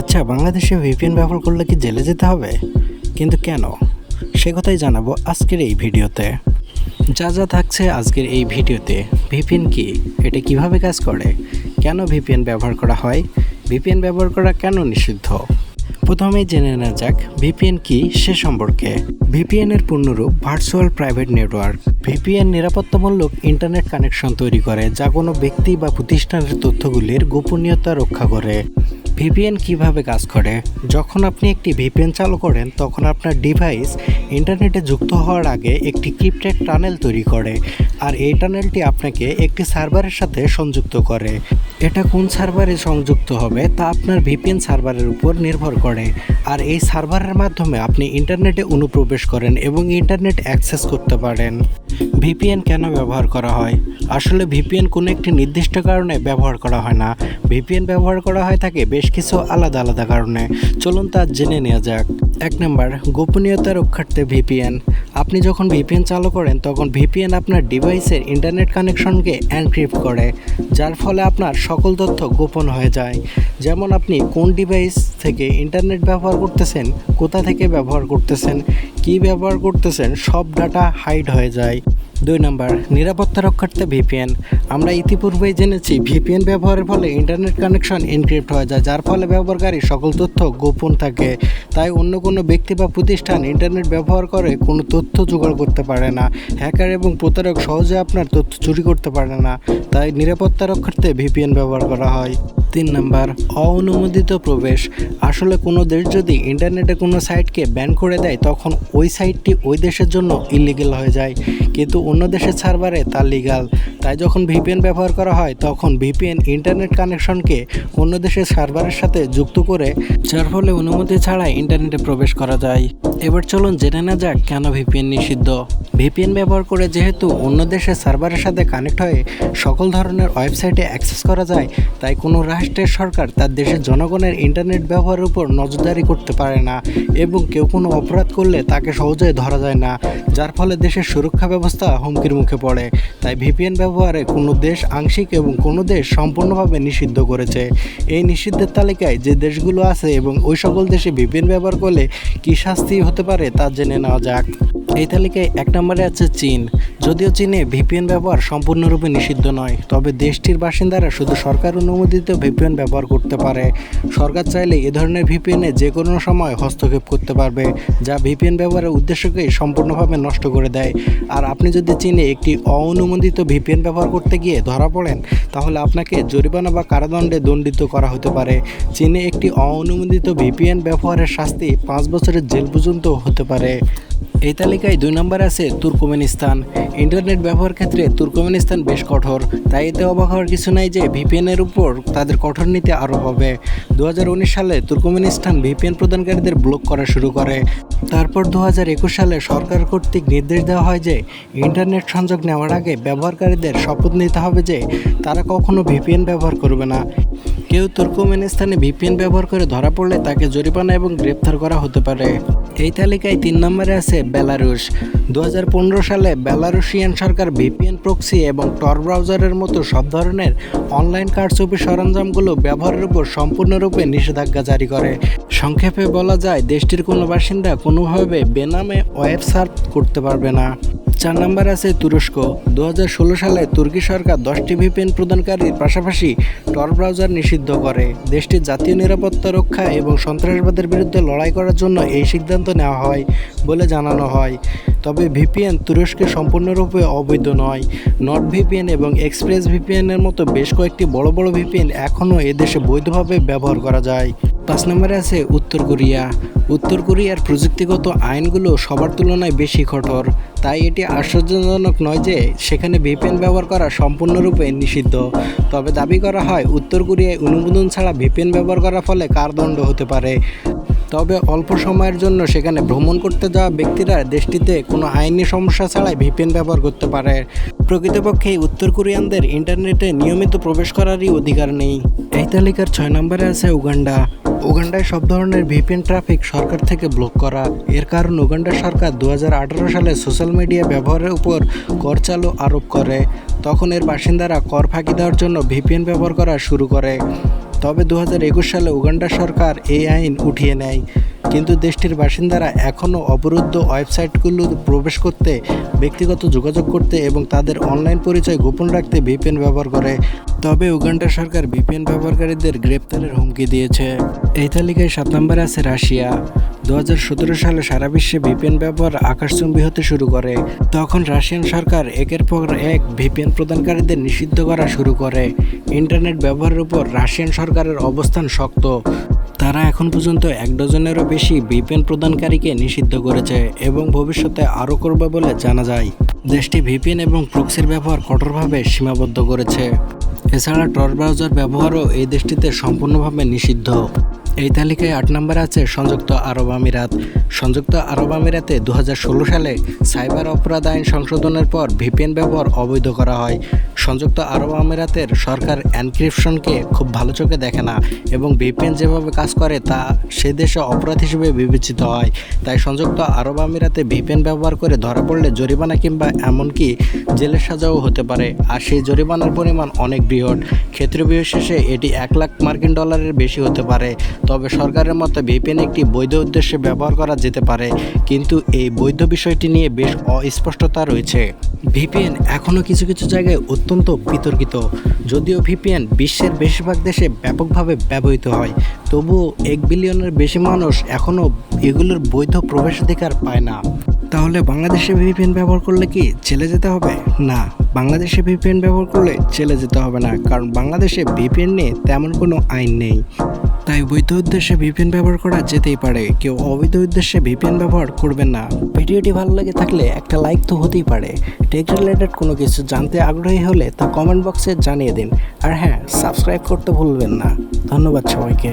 আচ্ছা বাংলাদেশে ভিপিএন ব্যবহার করলে কি জেলে যেতে হবে? কিন্তু কেন? সে কথাই জানাব আজকের এই ভিডিওতে। যা যা থাকছে আজকের এই ভিডিওতে। ভিপিএন কি? এটা কীভাবে কাজ করে? কেন ভিপিএন ব্যবহার করা হয়? ভিপিএন ব্যবহার করা কেন নিষিদ্ধ? প্রথমেই জেনে নেওয়া যাক ভিপিএন কি সে সম্পর্কে। ভিপিএন এর পূর্ণরূপ ভার্চুয়াল প্রাইভেট নেটওয়ার্ক ভিপিএন নিরাপত্তামূলক ইন্টারনেট কানেকশন তৈরি করে, যা কোনো ব্যক্তি বা প্রতিষ্ঠানের তথ্যগুলির গোপনীয়তা রক্ষা করে। ভিপিএন কীভাবে কাজ করে? যখন আপনি একটি ভিপিএন চালু করেন, তখন আপনার ডিভাইস ইন্টারনেটে যুক্ত হওয়ার আগে একটি ক্রিপ্টেড টানেল তৈরি করে। আর এই টানেলটি আপনাকে একটি সার্ভারের সাথে সংযুক্ত করে। এটা কোন সার্ভারে সংযুক্ত হবে তা আপনার ভিপিএন সার্ভারের উপর নির্ভর করে। আর এই সার্ভারের মাধ্যমে আপনি ইন্টারনেটে অনুপ্রবেশ করেন এবং ইন্টারনেট অ্যাক্সেস করতে পারেন। ভিপিএন কেন ব্যবহার করা হয়? আসলে ভিপিএন কোনো একটি নির্দিষ্ট কারণে ব্যবহার করা হয় না। ভিপিএন ব্যবহার করা হয় থাকে বেশ কিছু আলাদা আলাদা কারণে। চলুন তা জেনে নেওয়া যাক। এক নম্বর, গোপনীয়তা রক্ষার্থে ভিপিএন। আপনি যখন ভিপিএন চালু করেন, তখন ভিপিএন আপনার ডিভাইসের ইন্টারনেট কানেকশনকে এনক্রিপ্ট করে, যার ফলে আপনার সকল তথ্য গোপন হয়ে যায়। যেমন আপনি কোন ডিভাইস থেকে ইন্টারনেট ব্যবহার করতেছেন, কোথা থেকে ব্যবহার করতেছেন কী ব্যবহার করতেছেন, সব ডাটা হাইড হয়ে যায়। দুই নম্বর, নিরাপত্তা রক্ষার্থে ভিপিএন আমরা ইতিপূর্বেই জেনেছি ভিপিএন ব্যবহারের ফলে ইন্টারনেট কানেকশন এনক্রিপ্ট হয়ে যায়, যার ফলে ব্যবহারকারী সকল তথ্য গোপন থাকে। তাই অন্য কোনো ব্যক্তি বা প্রতিষ্ঠান ইন্টারনেট ব্যবহার করে কোনো তথ্য জোগাড় করতে পারে না। হ্যাকার এবং প্রতারক সহজে আপনার তথ্য চুরি করতে পারে না। তাই নিরাপত্তা রক্ষার্থে ভিপিএন ব্যবহার করা হয়। তিন নম্বর অননুমোদিত প্রবেশ। আসলে কোনো দেশ যদি ইন্টারনেটে কোনো সাইটকে ব্যান করে দেয়, তখন ওই সাইটটি ওই দেশের জন্য ইলিগেল হয়ে যায়। কিন্তু অন্য দেশের সার্ভারে তা লিগাল তাই যখন ভিপিএন ব্যবহার করা হয়, তখন ভিপিএন ইন্টারনেট কানেকশনকে অন্য দেশের সার্ভারের সাথে যুক্ত করে, যার ফলে অনুমতি ছাড়াই ইন্টারনেটে প্রবেশ করা যায়। এবার চলুন জেনে না যাক কেন ভিপিএন নিষিদ্ধ। ভিপিএন ব্যবহার করে যেহেতু অন্য দেশের সার্ভারের সাথে কানেক্ট হয়ে সকল ধরনের ওয়েবসাইটে অ্যাক্সেস করা যায়, তাই কোনো রাষ্ট্রের সরকার তার দেশের জনগণের ইন্টারনেট ব্যবহারের উপর নজরদারি করতে পারে না, এবং কেউ কোনো অপরাধ করলে তাকে সহজেই ধরা যায় না, যার ফলে দেশের সুরক্ষা ব্যবস্থা হুমকির মুখে পড়ে। তাই ভিপিএন ব্যবহারে কোনো দেশ আংশিক এবং কোনো দেশ সম্পূর্ণভাবে নিষিদ্ধ করেছে। এই নিষিদ্ধের তালিকায় যে দেশগুলো আছে এবং ওই সকল দেশে ভিপিএন ব্যবহার করলে কী শাস্তি হতে পারে তা জেনে নেওয়া যাক। এই তালিকায় এক নম্বরে আছে চীন। যদিও চীনে ভিপিএন ব্যবহার সম্পূর্ণরূপে নিষিদ্ধ নয়, তবে দেশটির বাসিন্দারা শুধু সরকার অনুমোদিত ভিপিএন ব্যবহার করতে পারে। সরকার চাইলে এ ধরনের ভিপিএনে যে কোনো সময় হস্তক্ষেপ করতে পারবে, যা ভিপিএন ব্যবহারের উদ্দেশ্যকেই সম্পূর্ণভাবে নষ্ট করে দেয়। আর আপনি যদি চীনে একটি অননুমোদিত ভিপিএন ব্যবহার করতে গিয়ে ধরা পড়েন, তাহলে আপনাকে জরিমানা বা কারাদণ্ডে দণ্ডিত করা হতে পারে। চীনে একটি অননুমোদিত ভিপিএন ব্যবহারের শাস্তি পাঁচ বছরের জেল পর্যন্ত হতে পারে। এই তালিকায় দুই নম্বরে আছে তুর্কমেনিস্তান। ইন্টারনেট ব্যবহার ক্ষেত্রে তুর্কমেনিস্তান বেশ কঠোর, তাই এতে অবাক হওয়ার কিছু নাই যে ভিপিএনের উপর তাদের কঠোর নীতি আরও হবে। দু হাজার উনিশ সালে তুর্কমেনিস্তান ভিপিএন প্রদানকারীদের ব্লক করা শুরু করে। তারপর দু হাজার একুশ সালে সরকার কর্তৃক নির্দেশ দেওয়া হয় যে ইন্টারনেট সংযোগ নেওয়ার আগে ব্যবহারকারীদের শপথ নিতে হবে যে তারা কখনো ভিপিএন ব্যবহার করবে না। কেউ তুর্কমেনিস্তানে ভিপিএন ব্যবহার করে ধরা পড়লে তাকে জরিমানা এবং গ্রেপ্তার করা হতে পারে। এই তালিকায় তিন নম্বরে আছে বেলারুশ। দু হাজার পনেরো সালে বেলারুশিয়ান সরকার ভিপিএন প্রক্সি এবং টর ব্রাউজারের মতো সব ধরনের অনলাইন কারচুপি সরঞ্জামগুলো ব্যবহারের উপর সম্পূর্ণরূপে নিষেধাজ্ঞা জারি করে। সংক্ষেপে বলা যায়, দেশটির কোনো বাসিন্দা কোনোভাবে বেনামে ওয়েব সার্চ করতে পারবে না। চার নম্বর আছে তুরস্ক। দু হাজার ষোলো সালে তুর্কি সরকার দশটি ভিপিএন প্রদানকারীর পাশাপাশি টর ব্রাউজার নিষিদ্ধ করে। দেশটির জাতীয় নিরাপত্তা রক্ষা এবং সন্ত্রাসবাদের বিরুদ্ধে লড়াই করার জন্য এই সিদ্ধান্ত নেওয়া হয় বলে জানানো হয়। তবে ভিপিএন তুরস্কে সম্পূর্ণরূপে অবৈধ নয়। নট ভিপিএন এবং এক্সপ্রেস ভিপিএনের মতো বেশ কয়েকটি বড় বড় ভিপিএন এখনও এদেশে বৈধভাবে ব্যবহার করা যায়। পাঁচ নম্বরে আছে উত্তর কোরিয়া। উত্তর কোরিয়ার প্রযুক্তিগত আইনগুলো সবার তুলনায় বেশি কঠোর, তাই এটি আশ্চর্যজনক নয় যে সেখানে ভিপিএন ব্যবহার করা সম্পূর্ণরূপে নিষিদ্ধ। তবে দাবি করা হয়, উত্তর কোরিয়ায় অনুমোদন ছাড়া ভিপিএন ব্যবহার করার ফলে কারদণ্ড হতে পারে। তবে অল্প সময়ের জন্য সেখানে ভ্রমণ করতে যাওয়া ব্যক্তিরা দেশটিতে কোনো আইনি সমস্যা ছাড়াই ভিপিএন ব্যবহার করতে পারে। প্রকৃতপক্ষে উত্তর কোরিয়ানদের ইন্টারনেটে নিয়মিত প্রবেশ করারই অধিকার নেই। এই তালিকার ছয় নম্বরে আছে উগান্ডা। উগান্ডায় সব ধরনের ভিপিএন ট্রাফিক সরকার থেকে ব্লক করা। এর কারণ উগান্ডা সরকার দু হাজার আঠারো সালে সোশ্যাল মিডিয়া ব্যবহারের উপর কর চালু আরোপ করে। তখন এর বাসিন্দারা কর ফাঁকি দেওয়ার জন্য ভিপিএন ব্যবহার করা শুরু করে। তবে দু হাজার একুশ সালে উগান্ডা সরকার এই আইন উঠিয়ে নেয়। কিন্তু দেশটির বাসিন্দারা এখনও অবরুদ্ধ ওয়েবসাইটগুলো প্রবেশ করতে, ব্যক্তিগত যোগাযোগ করতে এবং তাদের অনলাইন পরিচয় গোপন রাখতে ভিপিএন ব্যবহার করে। তবে উগান্ডা সরকার ভিপিএন ব্যবহারকারীদের গ্রেপ্তারের হুমকি দিয়েছে। এই তালিকায় সাত নম্বরে আছে রাশিয়া। দু সতেরো সালে সারা বিশ্বে ভিপিএন ব্যবহার আকাশচুম্বী হতে শুরু করে। তখন রাশিয়ান সরকার একের পর এক ভিপিএন প্রদানকারীদের নিষিদ্ধ করা শুরু করে। ইন্টারনেট ব্যবহারের উপর রাশিয়ান সরকারের অবস্থান শক্ত। তারা এখন পর্যন্ত এক ডজনেরও বেশি ভিপিএন প্রদানকারীকে নিষিদ্ধ করেছে এবং ভবিষ্যতে আরও করবে বলে জানা যায়। দেশটি ভিপিএন এবং প্রক্সির ব্যবহার কঠোরভাবে সীমাবদ্ধ করেছে। এছাড়া টর ব্রাউজার ব্যবহারও এই দেশটিতে সম্পূর্ণভাবে নিষিদ্ধ। এই তালিকায় আট নম্বরে আছে সংযুক্ত আরব আমিরাত। সংযুক্ত আরব আমিরাতে দু হাজার ষোলো সালে সাইবার অপরাধ আইন সংশোধনের পর ভিপিএন ব্যবহার অবৈধ করা হয়। সংযুক্ত আরব আমিরাতের সরকার এনক্রিপশনকে খুব ভালো চোখে দেখে না এবং ভিপিএন যেভাবে কাজ করে তা সে দেশে অপরাধ হিসেবে বিবেচিত হয়। তাই সংযুক্ত আরব আমিরাতে ভিপিএন ব্যবহার করে ধরা পড়লে জরিমানা কিংবা এমনকি জেলের সাজাও হতে পারে। আর সেই জরিমানার পরিমাণ অনেক বৃহৎ। ক্ষেত্র বিশেষে এটি এক লাখ মার্কিন ডলারের বেশি হতে পারে। তবে সরকারের মতে ভিপিএন একটি বৈধ উদ্দেশ্যে ব্যবহার করা যেতে পারে, কিন্তু এই বৈধ বিষয়টি নিয়ে বেশ অস্পষ্টতা রয়েছে। ভিপিএন এখনও কিছু কিছু জায়গায় অত্যন্ত বিতর্কিত। যদিও ভিপিএন বিশ্বের বেশিরভাগ দেশে ব্যাপকভাবে ব্যবহৃত হয়, তবুও এক বিলিয়নের বেশি মানুষ এখনও এগুলোর বৈধ প্রবেশাধিকার পায় না। তাহলে বাংলাদেশে ভিপিএন ব্যবহার করলে কি জেলে যেতে হবে? না, বাংলাদেশে ভিপিএন ব্যবহার করলে জেলে যেতে হবে না, কারণ বাংলাদেশে ভিপিএন নিয়ে তেমন কোনো আইন নেই। তাই বৈধ উদ্দেশ্যে ভিপিএন ব্যবহার করা যেতেই পারে। কেউ অবৈধ উদ্দেশ্যে ভিপিএন ব্যবহার করবেন না। ভিডিওটি ভালো লাগে থাকলে একটা লাইক তো হতেই পারে। টেক রিলেটেড কোনো কিছু জানতে আগ্রহী হলে তা কমেন্ট বক্সে জানিয়ে দিন। আর হ্যাঁ সাবস্ক্রাইব করতে ভুলবেন না। ধন্যবাদ সবাইকে।